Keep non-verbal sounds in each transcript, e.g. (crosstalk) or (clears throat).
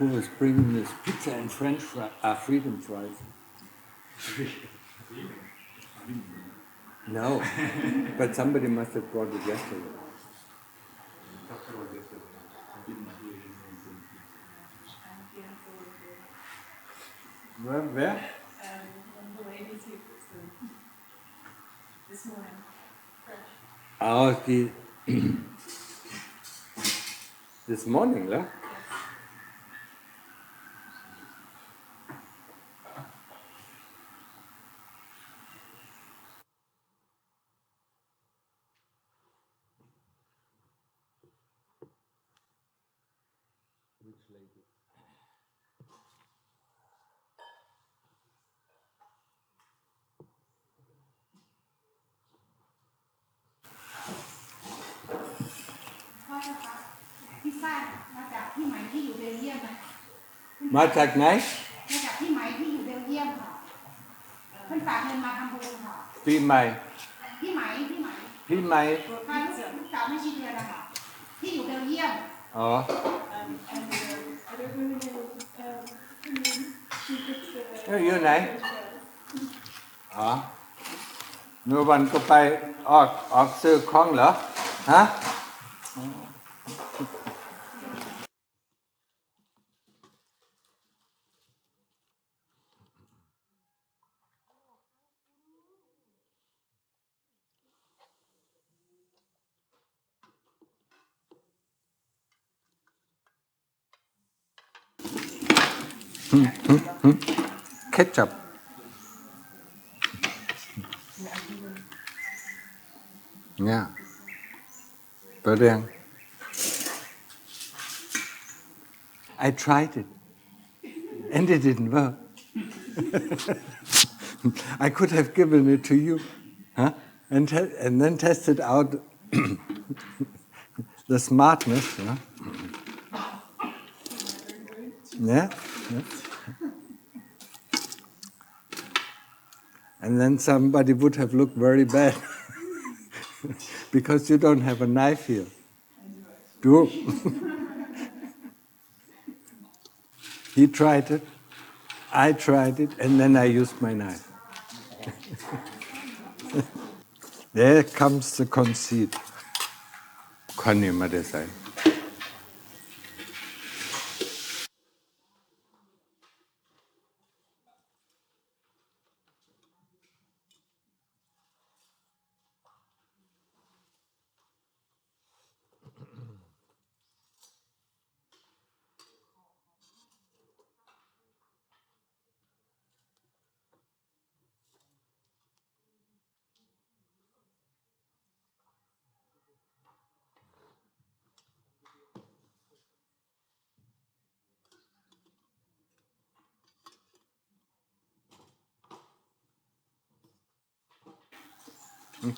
Who was bringing this pizza and French fries? Uh, freedom fries. No, but somebody must have brought it yesterday. Where? where? Um, the ladies who puts them this morning, fresh. Oh, the (clears throat) this morning, lah. Which lady? พ่อเจ้าคะพิซซ่ามาจากพี่ไหมที่อยู่เบลเยียมนะมาจากไหนมาจากพี่ไหมที่อยู่เบลเยียมค่ะเพิ่นฝากเงินมาทำบุญค่ะปีใหม่พี่ไหมพี่ไหมพี่ใหม่พาลูกลูกสาวไม่ชีเดือนนะคะที่อยู่เบลเยียมอ๋ อยู่ไหนอ๋อนูวันก็ไปออกออกซื้อของเหรอ ฮะอืมอืมอืม ketchup. Nha. Tới đây. I tried it. And it didn't work. (laughs) I could have given it to you. Huh? And, and then tested out (coughs) the smartness. Yeah? yeah? And then somebody would have looked very bad (laughs) because you don't have a knife here. Do. (laughs) he tried it, I tried it, and then I used my knife. (laughs) there comes the conceit. Connie Madesai. เ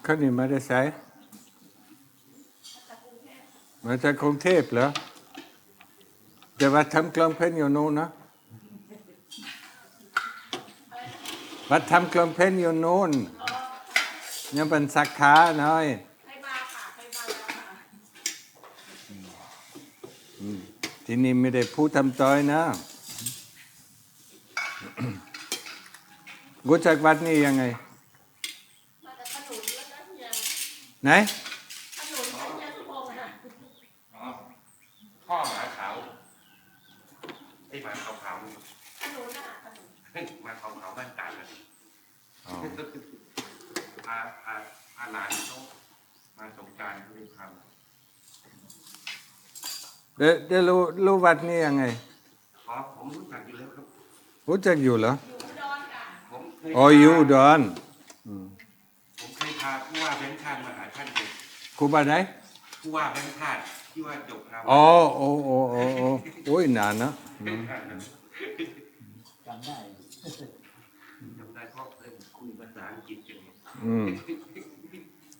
ขานี่มาได้ใช้มาจากกรุงเทพเหรอแต่ว่าทำกลองเพลงอยู่โน่นนะวัดทำกลองเพลงอยู่โน่นยังเป็นสาขาหน่อยที่นี่ไม่ได้พูดทำต้อยนะรู้จักวัดนี้ยังไง มาจากขนุนแล้วก็เฮีย ไหนขนุนกับเฮียสุพงษ์ค่ะอ๋อพ่อหมาขาวไอ้หมาขาวขาวขนุนนะคะขนุนๆหมาขาวขาวๆบ้านตากันอ๋อพาพาพาหลานเขามาสงกรารเขาเลยพามาเดี๋ยวเดี๋ยวรู้รู้วัดนี้ยังไงขอผมรู้จักอยู่แล้วครับรู้จักอยู่เหรออยู่อุดรค่ะผมเคยอ๋ออยู่อุดอนผมเคย พาผู้ว่าแบงค์ชาติมาหาท่านเลยครูบาไหนผู้ว่าแบงค์ชาติที่ว่าจบครับอ๋อโอ้โอ้โอ้โอ้โอ้ยนานนะอืมจำได้จำได้เพราะเคยคุยภาษาอังกฤษกันเนี่ยอืม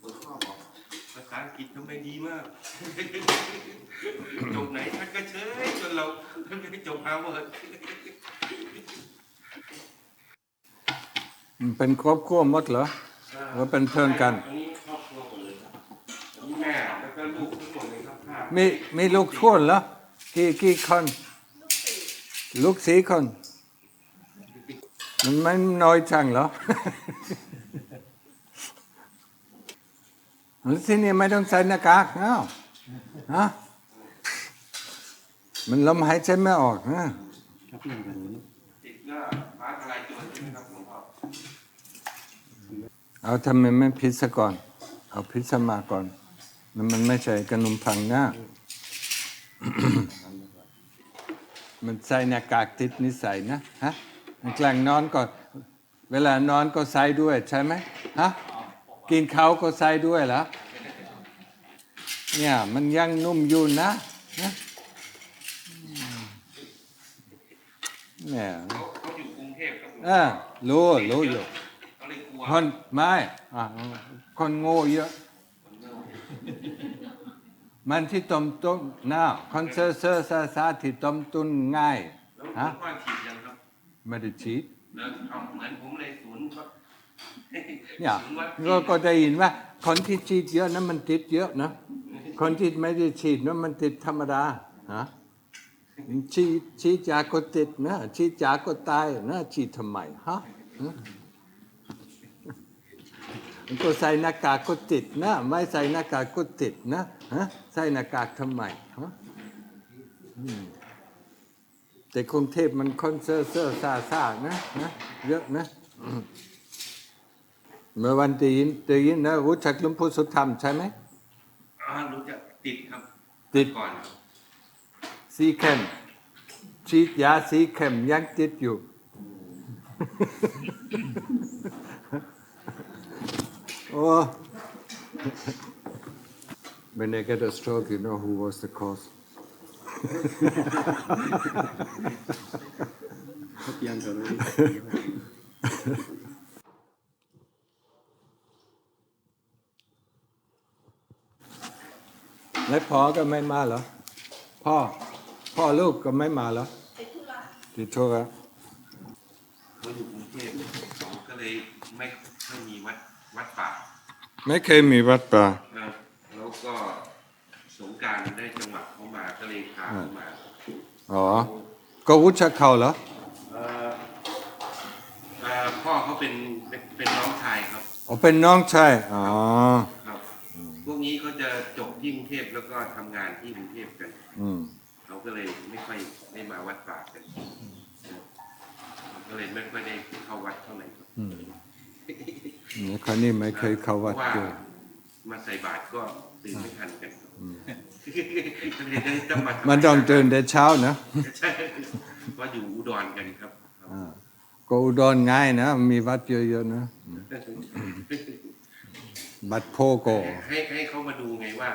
ผมก็บอกภาษาอังกฤษทำไมดีมากจบไหนท่านก็เชยจนเราท่านก็จบฮาร์วาร์ดมันเป็นครอบครัวหมดเหรอ ว่าเป็นเพื่อนกันอันนี้ครอบครัวหมดเลยครับอันนี้แม่แล้วก็ลูกทั้งหมดเลยครับห้ามีมีลูกทั่วเหรอกี่กี่คน ลูกสี่คน มันไม่น้อยจังเหรอแล้วที่นี่ไม่ต้องใส่หน้ากากเอ้าฮะมันลมหายใจไม่ออกนะ เอาทำไมไม่พิซซ่าก่อน เอาพิซซ่ามาก่อนมันมันไม่ใช่ขนมปังนะมันใส่หน้ากากติดนิสัยนะฮะมันแกล้งนอนก็เวลานอนก็ใส่ด้วยใช่ไหมฮะกินข้าวก็ใส่ด้วยเหรอเนี่ยมันยังนุ่มอยู่นะนะเนี่ยเขาเขาอยู่กรุงเทพครับหลวงเออรู้รู้อยู่ คนไม่อะคนโง่เยอะ มันที่ต้มต้นน้าคอนเซอร์เซอร์ซาซาที่ต้มตุนง่ายแล้วหลวฮะงพ่อฉีดยังครับไม่ได้ฉีดแล้วเอาเหมือนผมเลยศูนย์ก็เนี่ยศูนย์วัคซีนก็ก็ได้ยินว่า คนที่ฉีดเยอะนั้นมันติดเยอะนะ คนที่ไม่ได้ฉีดนั้นมันติดธรรมดาฮะฉีดฉีดยาก็ติดนะฉีดยาก็ตายนะฉีดทำไมฮะฮะมัน ก็ใส่หน้ากากก็ติดนะ ไม่ใส่หน้ากากก็ติดนะฮะใส่หน้ากากทำไมฮะอืมแต่กรุงเทพมันคอนเซอร์เซอร์ซาซานะนะเยอะนะเมื่อวันได้ยินได้ยินนะรู้จักหลวงพ่อสุธรรมใช่ไหมอ่ารู้จักติดครับ ติดก่อนครับซีเคนฉีดยาสีเข็มยังติดอยู่ โอ้ When I get a stroke, you know who was the cause. และพ่อก็ไม่มาเหรอ พ่อ พ่อลูกก็ไม่มาเหรอติดธุระเขาอยู่กรุงเทพเขาก็เลยไม่ค่อยมีวัด วัดป่า ไม่เคยมีวัดป่านะแล้วก็สงกรารได้จังหวัดเขามาก็เลยพาเขามาอ๋อก็วุชเขาเหรอเอ่อเอ่อพ่อเขาเป็นเป็นเป็นน้องชายครับ อ๋อเป็นน้องชายอ๋อครับ พวกนี้เขาจะจบที่กรุงเทพแล้วก็ทำงานที่กรุงเทพกัน อืมเขาก็เลยไม่ค่อยได้มาวัดป่ากันก็เลยไม่ค่อยได้เข้าวัดเท่าไหร่ครับ อืม นี่คนนี้ไม่เคยเข้าวัดเพราะด้วยมาใส่บาตรก็ตื่นไม่ทันกันครับก็เลยได้ต้องมาทำมันต้องตื่นแต่เช้านะใช่เพราะอยู่อุดรกันครับอ่าก็อุดรง่ายนะ มีวัดเยอะๆนะบัดโพโกให้ให้เขามาดูไงว่า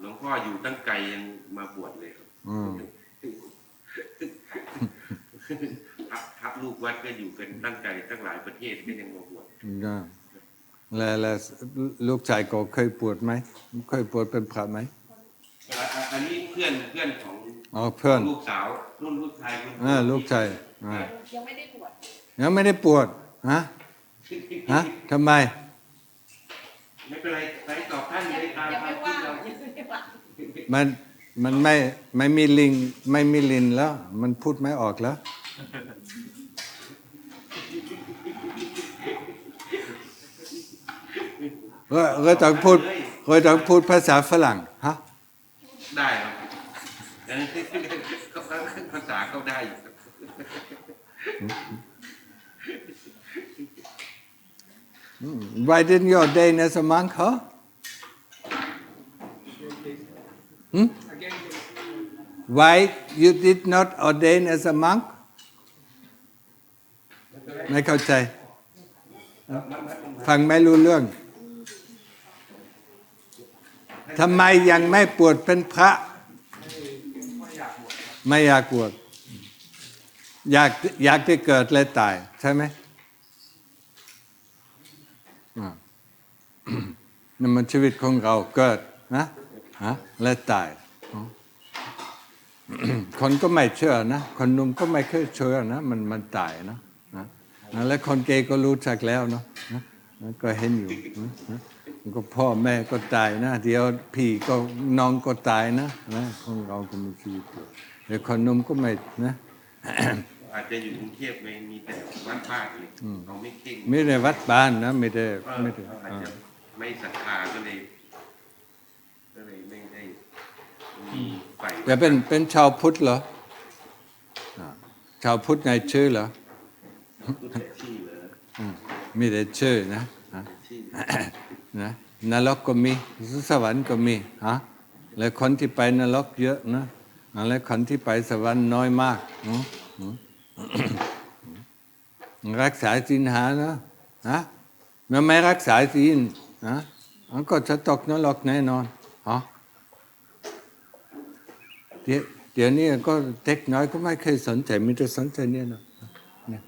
หลวงพ่ออยู่ตั้งไกลยังมาบวชเลยครับอืมทับทับ ลูกวัดก็อยู่กันตั้งไกลตั้งหลายประเทศก็ยังมาบวชนะแล้วแล้วลูกชายก็เคยปวดไหมเคยปวดเป็นพระไหมอ่าอ่าอันนี้เพื่อนเพื่อนของอ๋อเพื่อนลูกสาวรุ่นลูกชายคนอ่าลูกชายอ่ายังไม่ได้บวชยังไม่ได้ปวดฮะฮะทำไมไม่เป็นไรไปตอบท่านเลยตามยังควาไม่มคิว่าดงเรายังไม่ว่างมันมันไม่ไม่มีลิงไม่มีลินแล้ว มันพูดไม่ออกแล้ว ก็ก็ต้องพูดก็ต้องพูดภาษาฝรั่งฮะได้ครับภาษาเขาได้อยู่ Why didn't you ordain as a monk, huh? Hmm? Why you did not ordain as a monk? ไม่เข้าใจ ฟังไม่รู้เรื่อง ทำไมยังไม่ปวดเป็นพระ ไม่อยากบวชอยากอยากที่เกิดและตาย ใช่ไหมอ่านั่นมันชีวิตของเราเกิดนะฮะและตาย คนก็ไม่เชื่อนะ คนหนุ่มก็ไม่เคยเชื่อนะ มันมันตายนะนะ และคนเกย์ก็รู้จักแล้วเนาะนะก็เห็นอยู่ ก็พ่อแม่ก็ตายนะ เดี๋ยวพี่ก็น้องก็ตายนะนะของเราก็มีชีวิตอยู่แต่คนหนุ่มก็ไม่นะอาจจะอยู่กรุงเทพไม่มีแต่วัดบ้านเลยเขาไม่เข่งไม่ได้วัดบ้านนะไม่ได้เออไม่ได้เขาอาจอ่าจะไม่ศรัทธาก็เลยก็เลยไม่ได้มีไฟแต่เป็นเป็นชาวพุทธเหรออ่าชาวพุทธในชื่อเหรอรู้แต่ที่เลยอืมมีแต่ชื่อนะฮะที่ นะนรกก็มีสวรรค์ก็มีฮะแล้วคนที่ไปนรกเยอะนะแล้วคนที่ไปสวรรค์น้อยมากรักษาศีลหานะฮะมันไม่รักษาศีลนะมันก็จะตกนรกแน่นอนฮะเดี๋ยวเดี๋ยวนี้ก็เด็กน้อยก็ไม่เคยสนใจมีแต่สนใจเนี่ยนะเนี่ย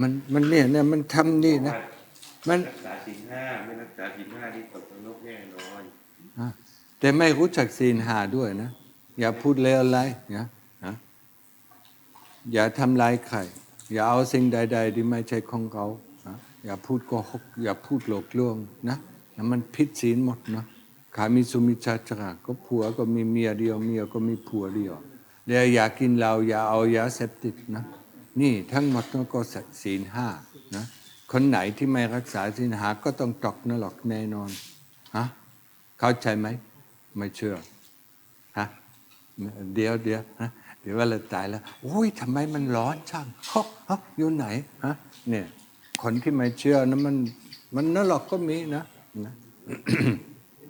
มันมันเนี่ยเนี่ยมันทำนี่นะ มันรักษาศีลห้าไม่รักษาศีลห้าที่ตกนรกแน่นอนอะแต่ไม่รู้จักศีลหาด้วยนะ อย่าพูดเลวอะไรนะนะอย่าทำลายใครอย่าเอาสิ่งใด ๆ ที่ไม่ใช่ของเขานะอย่าพูดโกหกอย่าพูดหลอกลวงนะแล้วมันผิดศีลหมดนะขามีสุมิชาจาก็ผัวก็มีเมียเดียวเมียก็มีผัวเดียวเดี๋ยวอย่ากินเหล้าอย่าเอายาเสพติดนะนี่ทั้งหมดนั่นก็ศีลห้านะ คนไหนที่ไม่รักษาศีลหาก็ต้องตกนรกแน่นอนฮะเข้าใจไหม ไม่เชื่อฮะเดี๋ยวเดี๋ยวฮะเดี๋ยวว่าเราตายแล้วโอ้ยทำไมมันร้อนช่างฮะฮะอยู่ไหนฮะเนี่ยคนที่ไม่เชื่อนะมัน มันนรกก็มีนะนะ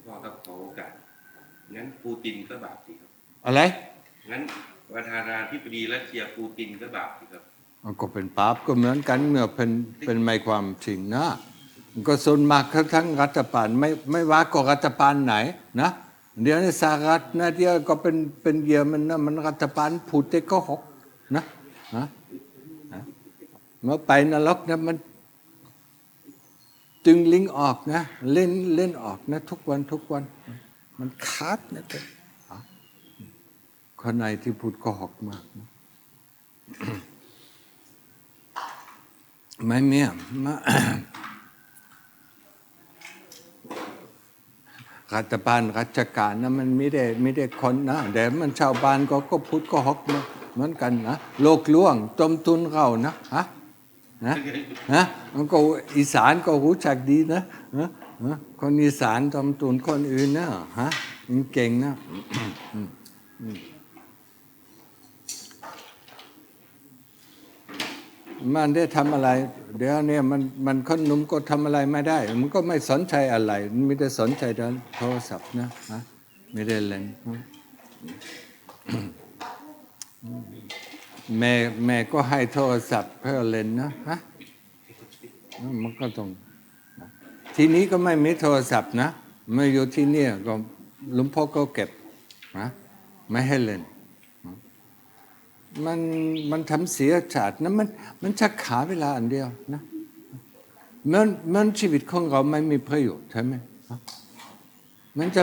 พ่อครับขอโอกาสงั้นปูตินก็บาปสิครับ อะไร งั้นประธานาธิบดีรัสเซียปูตินก็บาปสิครับ มันก็เป็นปาปก็เหมือนกันเมื่อเป็นเป็นไม่ความจริงนะมันก็ส่วนมากทั้งรัฐบาลไม่ไม่ว่าก็รัฐบาลไหนนะเดี๋ยวนี้สหรัฐนะเดียวก็เป็นเป็นเยอรมันนะมันรัฐบาลพูดแต่ก็หกนะนะนะเมื่อไปนรกนะมันจึงลิงออกนะ เล่นเล่นออกนะ ทุกวันทุกวัน มันขาดนะแต่คนไหนที่พูดก็หกมากนะ ไม่เมียมารัฐบาลราชการนะมันไม่ได้ไม่ได้คนนะแต่มันชาวบ้านก็ก็พูดก็ฮอกเหมือนกันนะโลกล่วงต้มตุนเรานะฮะนะฮะมันก็อีสานก็รู้จักดีนะฮะคนอีสานต้มตุนคนอื่นนะฮะมันเก่งนะ มันได้ทำอะไร เดี๋ยวเนี่ยมันมันคนหนุ่มก็ทำอะไรไม่ได้ มันก็ไม่สนใจอะไรมันไม่ได้สนใจโทรศัพท์นะฮะไม่ได้เล่นแม่แม่ก็ให้โทรศัพท์เพื่อเล่นนะฮะมันก็ต้องทีนี้ก็ไม่มีโทรศัพท์นะไม่อยู่ที่นี่ก็ลุงพ่อก็เก็บนะไม่ให้เล่น มันมันทำเสียชาตินะมันมันชักขาเวลาอันเดียวนะมันมันชีวิตของเราไม่มีประโยชน์ใช่ไหมมันจะ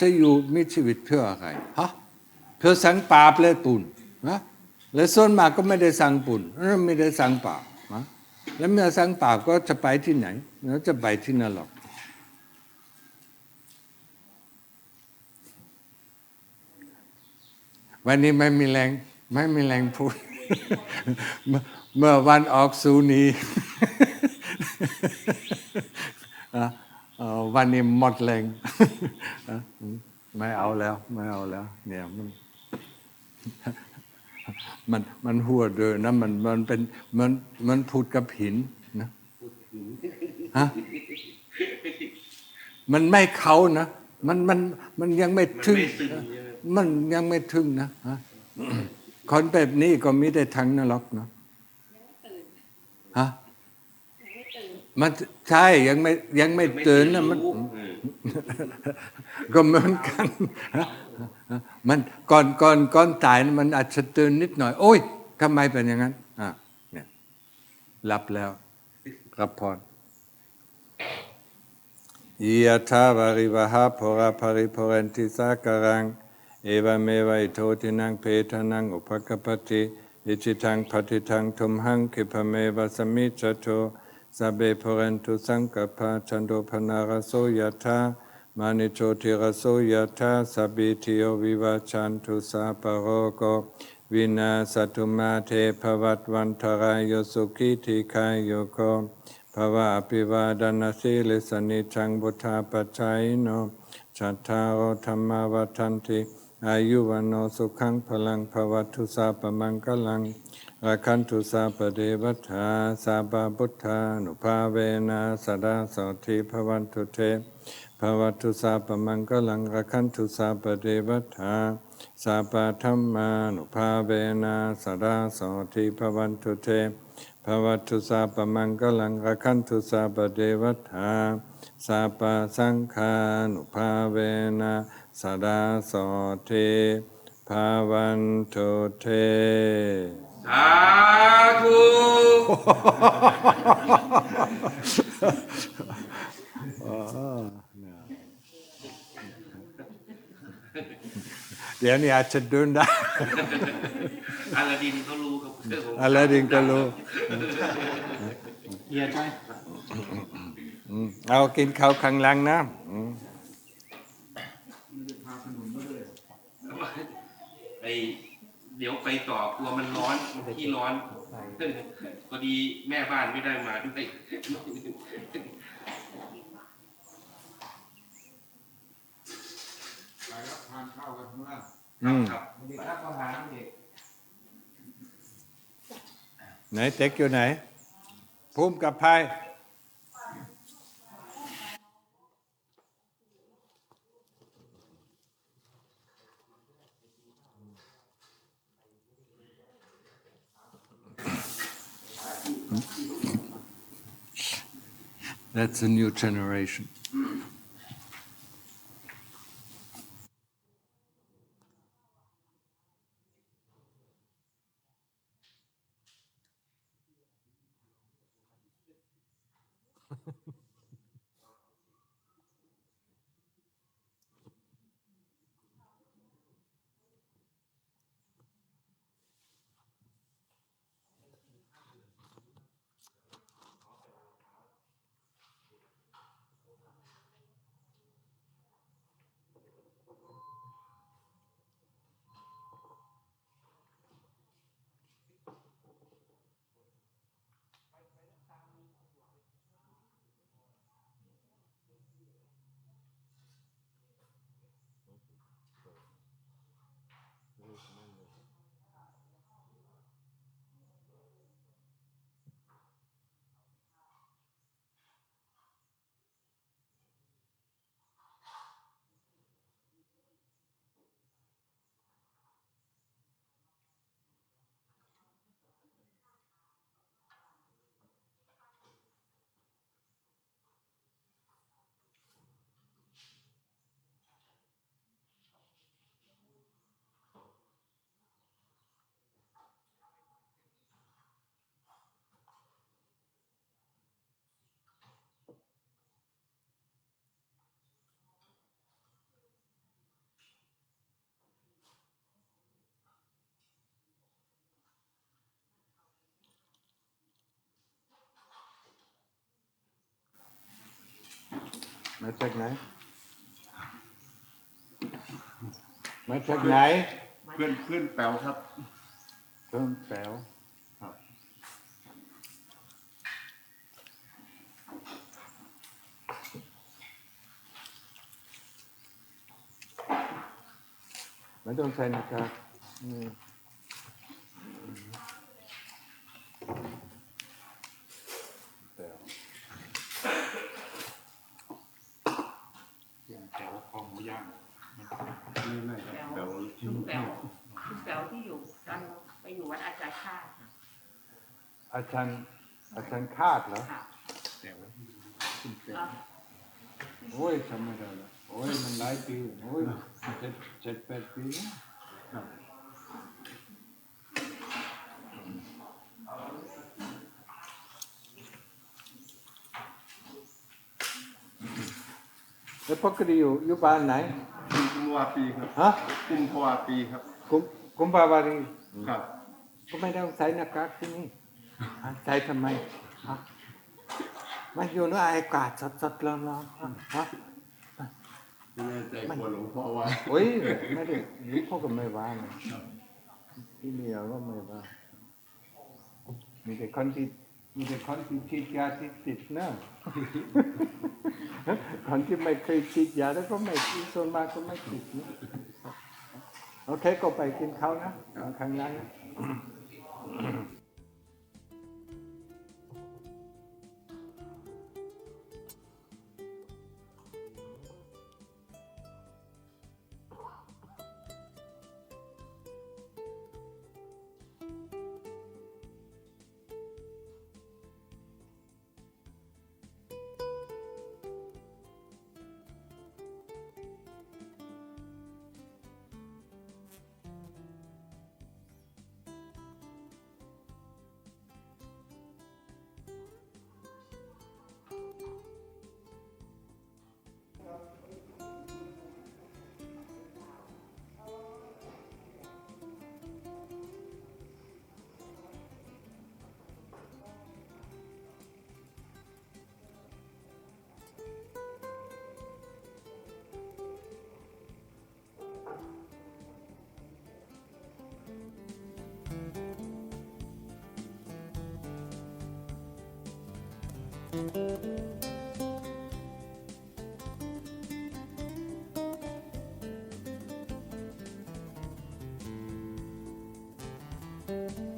จะอยู่มีชีวิตเพื่ออะไรฮะเพื่อสังปาบและปุญนะและส่วนมากก็ไม่ได้สังปุญแล้วไม่ได้สังปานะแล้วเมื่อสังปาก็จะไปที่ไหนแล้วจะไปที่นรกวันนี้ไม่มีแรง ไม่มีแรงพูด เมื่อเมื่อวันออกสูนีอะเอ่อวันนี้หมดแรงอะไม่เอาแล้ว ไม่เอาแล้ว เนี่ยมันมันมันหัวเดินนะมันมันเป็นมันมันพูดกับหินนะฮะมันไม่เขานะ มันมันมันยังไม่ถึง มันไม่ซึ้งใช่ไหมมันยังไม่ถึงนะฮะ คนแบบนี้ก็มีได้ทั้งนรกเนาะฮะมันใช่ยังไม่ยังไม่ตื่นนะมันเออก็เหมือนกันมันก่อนก่อนก่อนตายนะมันอาจจะตื่นนิดหน่อย โอ้ยทำไมเป็นอย่างนั้นอะเนี่ยรับแล้วรับพรยะทาวาริวหาภราภริภเรนติสาการัง เอวเมวัยโทตินังเพทนังอุปกปปติอิจิตังปฏิทังทุมหังคิภเมวะสมิจโตสัพเบภเรนตุสังกปปะจันโดพนารโสยถามานิโชติรโสยถาสัพพิทิโยวิวาจันตุสาปโรโกวินาสตุมาเทภวัตวันทรายโยสุขิธิคายโยโกภวะอภิวาดนาสิลิสนิจังบุทาปัจจัยโนชัตตาโรธรรมวัฏันติ อายุวันโนสุขังพลังภวัตุสาปมังกลังราคันตุสาปเดวัฏฐาสาบาบุทธานุภาเวนะสดาโสทิภวันตุเทภวัตุสาปมังกลังราคันตุสาปเดวัฏฐาสาปธรรมานุภาเวนะสดาโสทิภวันตุเทภวัตุสาปมังกลังราคันตุสาปเดวัฏฐา สัพพสังฆานุภาเวนะสดาโสเทภาวันตุเทสาธุเดี๋ยวนี้อาจจะเดินได้อาลาดินเขารู้ครับเรื่องของอะไรดิงก็รู้เยียใจอืม เอากินข้าวข้างหลังนะอืมไอเดี๋ยวไปต่อกลัวมันร้อนที่ร้อนพอดีแม่บ้านไม่ได้มาด้วยอืมครับสวัสดีครับพ่อหาเด็กไหนเต็กอยู่ไหน ภูมิกับพาย That's a new generation. Ma จากไหน มาจากไหนเพื่อนเพื่อนแป๋วครับ เพิ่มแป๋วครับไม่ต้องใส่นะครับอืมแป๋ว เพื่อนแป๋วคอหมูย่างไม่ไม่ครับแป๋ว ลุงแป๋วลุงแป๋วที่อยู่ตอนไปอยู่วัดอาจารย์ชาติค่ะ อาจารย์อาจารย์คาดเหรอค่ะแป๋วคุณแป๋วแล้วโอ้ยจำไม่ได้แล้วโอ้ยมันหลายปีโอ้ยเจ็ดเจ็ดแปดปีแล้วครับแล้วปกติอยู่อยู่บ้านไหนกุมภาวาปีครับฮะกุมภาวาปีครับกุมกุมภาวารีครับ ก็ไม่ต้องใส่หน้ากากที่นี่ฮะ ใส่ทำไมฮะมันอยู่ในอากาศสดๆร้อนๆฮะฮะไม่แน่ใจกลัวหลวงพ่อว่าโอ้ยไม่ได้นี่พ่อก็ไม่ว่านะที่เมียก็ไม่ว่ามีแต่คนที่มีแต่คนที่ฉีดยาที่ติดนะคนที่ไม่เคยฉีดยาแล้วก็ไม่ฉีดส่วนมากก็ไม่ฉีดนะโอเคก็ไปกินข้าวนะข้างในนะ Thank